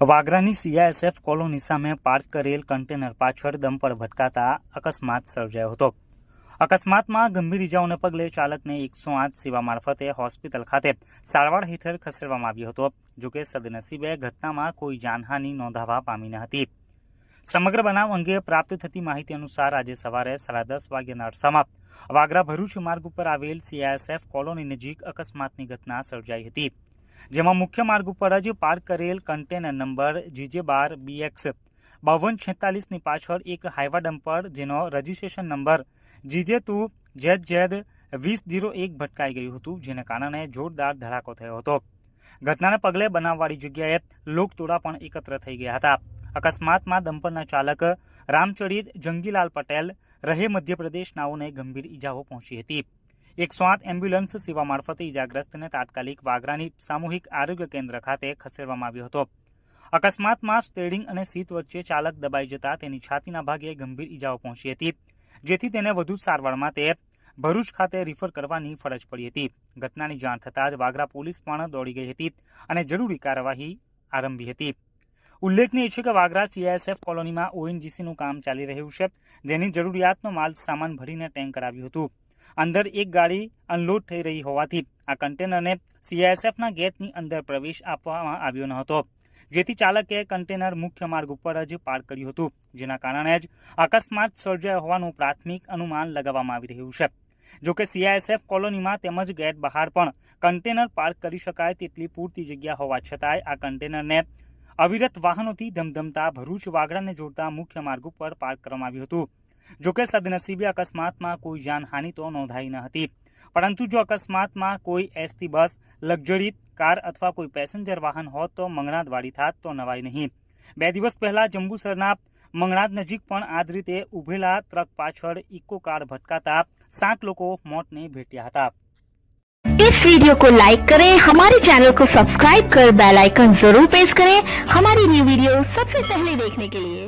વાગરાની CISF colony સામે park કરેલ container પાછળ દંપર ભટકાતા અકસ્માત સર્જાયો હતો. અકસ્માતમાં ગંભીર ઇજાઓને પગલે ચાલકને એકસો આઠ સેવા મારફતે હોસ્પિટલ ખાતે સારવાર હેઠળ ખસેડવામાં આવ્યો હતો જોકે સદનસીબે ઘટનામાં કોઈ જાનહાનિ નોંધાવા પામી ન હતી. સમગ્ર બનાવ અંગે પ્રાપ્ત થતી માહિતી અનુસાર આજે સવારે સાડા દસ વાગ્યાના અરસામાં વાગરા ભરૂચ માર્ગ ઉપર આવેલ સીઆઈએસએફ કોલોની નજીક અકસ્માતની ઘટના સર્જાઈ હતી. જેમાં મુખ્ય માર્ગ ઉપર જ પાર્ક કરેલ કન્ટેનર નંબર જીજે બાર બીએક્સ બાવન છેતાલીસની પાછળ એક હાઇવા ડમ્પર જેનો registration number GJ two Z Z વીસ જીરો એક ભટકાઈ ગયું હતું, જેને કારણે જોરદાર ધડાકો થયો હતો. ઘટનાને પગલે બનાવવાળી જગ્યાએ લોકટોળા પણ એકત્ર થઈ ગયા હતા. અકસ્માતમાં દંપરના ચાલક રામચરિત જંગીલાલ પટેલ રહે મધ્યપ્રદેશ નાઓને ગંભીર ઈજાઓ પહોંચી હતી. એકસો આઠ એમ્બ્યુલન્સ સેવા મારફતે ઇજાગ્રસ્તને તાત્કાલિક વાગરાની સામૂહિક આરોગ્ય કેન્દ્ર ખાતે ખસેડવામાં આવ્યો હતો. અકસ્માતમાં સ્ટેરિંગ અને સીટ વચ્ચે ચાલક દબાઈ જતા તેની છાતીના ભાગે ગંભીર ઈજાઓ પહોંચી હતી, જેથી તેને વધુ સારવાર માટે ભરૂચ ખાતે રિફર કરવાની ફરજ પડી હતી. ઘટનાની જાણ થતાં જ વાગરા પોલીસ પણ દોડી ગઈ હતી અને જરૂરી કાર્યવાહી આરંભી હતી. ઉલ્લેખનીય છે કે વાગરા સીઆઈએસએફ કોલોનીમાં ઓએનજીસીનું કામ ચાલી રહ્યું છે, જેની જરૂરિયાતનો માલ સામાન ભરીને ટેન્કર આવ્યું હતું. અંદર એક ગાડી અનલોડ થઈ રહી હોવાથી આ કન્ટેનરને સીઆઈએસએફના ગેટની અંદર પ્રવેશ આપવામાં આવ્યો ન હતો. જેથી ચાલકે કન્ટેનર મુખ્ય માર્ગ ઉપર જ પાર્ક કર્યું હતું, જેના કારણે જ અકસ્માત સર્જાયો હોવાનું પ્રાથમિક અનુમાન લગાવવામાં આવી રહ્યું છે. જોકે સીઆઈએસએફ કોલોનીમાં તેમજ ગેટ બહાર પણ કન્ટેનર પાર્ક કરી શકાય તેટલી પૂરતી જગ્યા હોવા છતાંય આ કન્ટેનરને અવિરત વાહનોથી ધમધમતા ભરૂચ વાગડાને જોડતા મુખ્ય માર્ગ ઉપર પાર્ક કરવામાં આવ્યું હતું. જોકે સદનસીબે અકસ્માતમાં કોઈ જાનહાનિ તો નોંધાઈ ન હતી પરંતુ જો અકસ્માતમાં કોઈ એસટી બસ લક્ઝરી કાર અથવા કોઈ પેસેન્જર વાહન હોત તો મંગણાદ વાળી થાત તો નવાઈ નહીં બે દિવસ પહેલા જંબુસરના મંગણાદ નજીક પણ આ જ રીતે ઉભેલા ટ્રક પાછળ ઇકો કાર ભટકાતા સાત લોકો મોતને ભેટ્યા હતા इस वीडियो को लाइक करें हमारे चैनल को सब्सक्राइब कर बेल आइकन जरूर प्रेस करें हमारी न्यू वीडियो सबसे पहले देखने के लिए